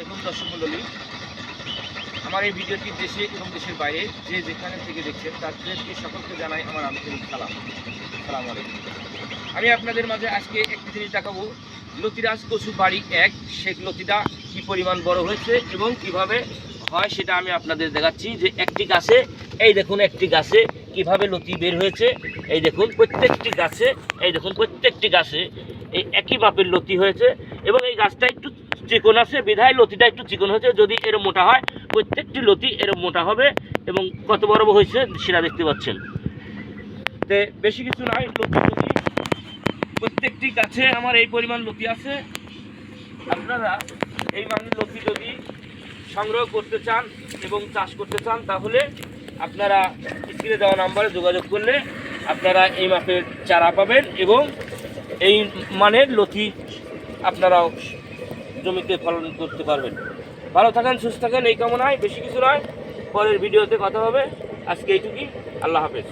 আলাইকুম দর্শক মণ্ডলী, আমার এই ভিডিওটি দেশে এবং দেশের বাইরে যে যেখানে থেকে দেখছেন, তাদেরকে সকলকে জানাই আমার আন্তরিক সালাম। সালাম আলাইকুম। আমি আপনাদের মাঝে আজকে একটি জিনিস দেখাবো, লতিরাজ কচু বাড়ি এক, শেখ লতিটা কি পরিমাণ বড় হয়েছে এবং কীভাবে হয় সেটা আমি আপনাদের দেখাচ্ছি যে একটি গাছে, এই দেখুন একটি গাছে কীভাবে লতি বের হয়েছে, এই দেখুন প্রত্যেকটি গাছে, এই দেখুন প্রত্যেকটি গাছে এই একই মাপের লতি হয়েছে এবং এই গাছটা একটু চিকন আছে, বিধায় লতিটা একটু চিকন হয়েছে, যদি এর মোটা হয়, প্রত্যেকটি লতি এর মোটা হবে, এবং কত বড় হয়েছে সেটা দেখতে পাচ্ছেন। তে বেশি কিছু নয় লতি প্রত্যেকটি গাছে আমার এই পরিমাণ লতি আছে, আপনারা এই মানের লতি যদি সংগ্রহ করতে চান এবং চাষ করতে চান, তাহলে আপনারা স্ক্রিনে দেওয়া নাম্বারে যোগাযোগ করলে আপনারা এই মাপের চারা পাবেন এবং এই মানের লতি আপনারাও জমিতে ফলন করতে পারবেন। ভালো থাকেন, সুস্থ থাকেন, এই কামনায়। বেশি কিছু নয়। পরের ভিডিওতে কথা হবে। আজকে এইটুকুই। আল্লাহ হাফেজ।